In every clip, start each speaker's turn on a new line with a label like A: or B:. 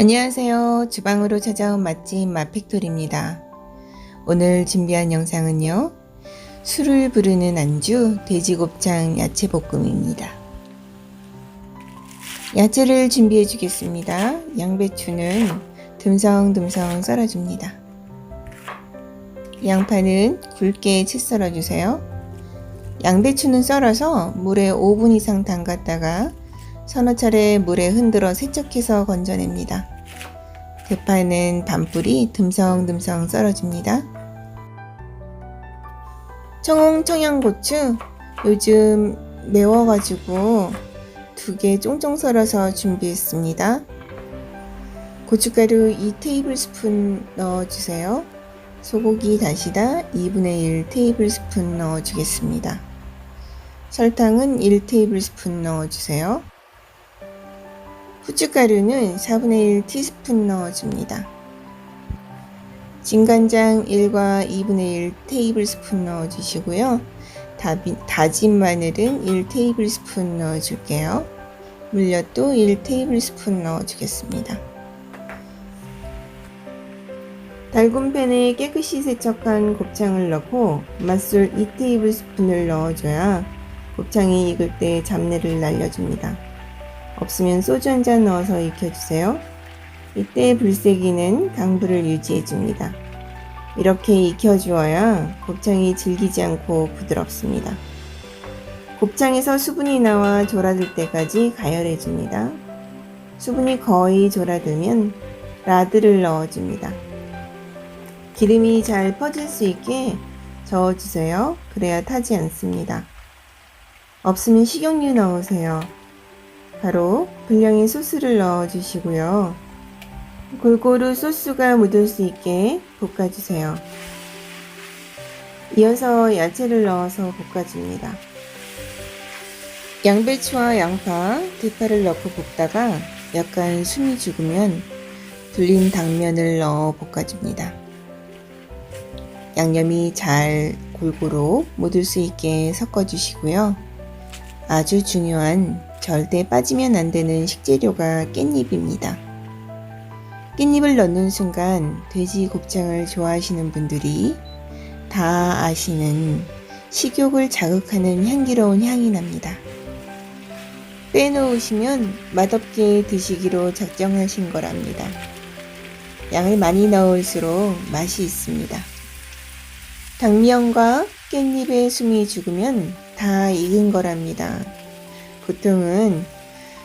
A: 안녕하세요. 주방으로 찾아온 맛집 맛팩토리입니다. 오늘 준비한 영상은요. 술을 부르는 안주 돼지곱창 야채볶음입니다. 야채를 준비해 주겠습니다. 양배추는 듬성듬성 썰어줍니다. 양파는 굵게 채 썰어주세요. 양배추는 썰어서 물에 5분 이상 담갔다가 서너 차례 물에 흔들어 세척해서 건져냅니다. 대파는 반뿌리 듬성듬성 썰어줍니다. 청홍 청양고추 요즘 매워가지고 두 개 쫑쫑 썰어서 준비했습니다. 고춧가루 2 테이블스푼 넣어주세요. 소고기 다시다 2분의 1 테이블스푼 넣어주겠습니다. 설탕은 1 테이블스푼 넣어주세요. 후춧가루는 4분의 1 티스푼 넣어줍니다. 진간장 1과 2분의 1 테이블스푼 넣어주시고요. 다진 마늘은 1 테이블스푼 넣어줄게요. 물엿도 1 테이블스푼 넣어주겠습니다. 달군 팬에 깨끗이 세척한 곱창을 넣고 맛술 2 테이블스푼을 넣어줘야 곱창이 익을 때 잡내를 날려줍니다. 없으면 소주 한 잔 넣어서 익혀주세요. 이때 불세기는 강불을 유지해줍니다. 이렇게 익혀주어야 곱창이 질기지 않고 부드럽습니다. 곱창에서 수분이 나와 졸아들 때까지 가열해줍니다. 수분이 거의 졸아들면 라드를 넣어줍니다. 기름이 잘 퍼질 수 있게 저어주세요. 그래야 타지 않습니다. 없으면 식용유 넣으세요. 바로 분량의 소스를 넣어 주시고요. 골고루 소스가 묻을 수 있게 볶아주세요. 이어서 야채를 넣어서 볶아줍니다. 양배추와 양파, 대파를 넣고 볶다가 약간 숨이 죽으면 불린 당면을 넣어 볶아줍니다. 양념이 잘 골고루 묻을 수 있게 섞어주시고요. 아주 중요한 절대 빠지면 안 되는 식재료가 깻잎입니다. 깻잎을 넣는 순간 돼지 곱창을 좋아하시는 분들이 다 아시는 식욕을 자극하는 향기로운 향이 납니다. 빼놓으시면 맛없게 드시기로 작정하신 거랍니다. 양을 많이 넣을수록 맛이 있습니다. 당면과 깻잎의 숨이 죽으면 다 익은 거랍니다. 보통은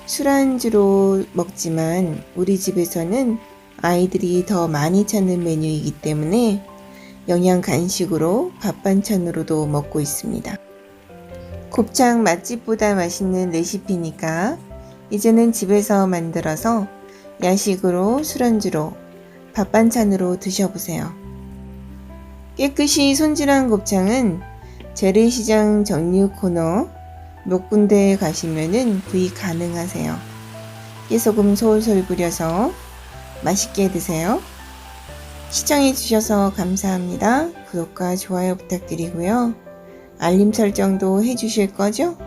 A: 술안주로 먹지만 우리 집에서는 아이들이 더 많이 찾는 메뉴이기 때문에 영양 간식으로 밥 반찬으로도 먹고 있습니다. 곱창 맛집보다 맛있는 레시피니까 이제는 집에서 만들어서 야식으로 술안주로 밥 반찬으로 드셔보세요. 깨끗이 손질한 곱창은 재래시장 정류 코너 몇 군데에 가시면은 구입 가능하세요. 깨소금 솔솔 뿌려서 맛있게 드세요. 시청해주셔서 감사합니다. 구독과 좋아요 부탁드리고요. 알림 설정도 해주실 거죠?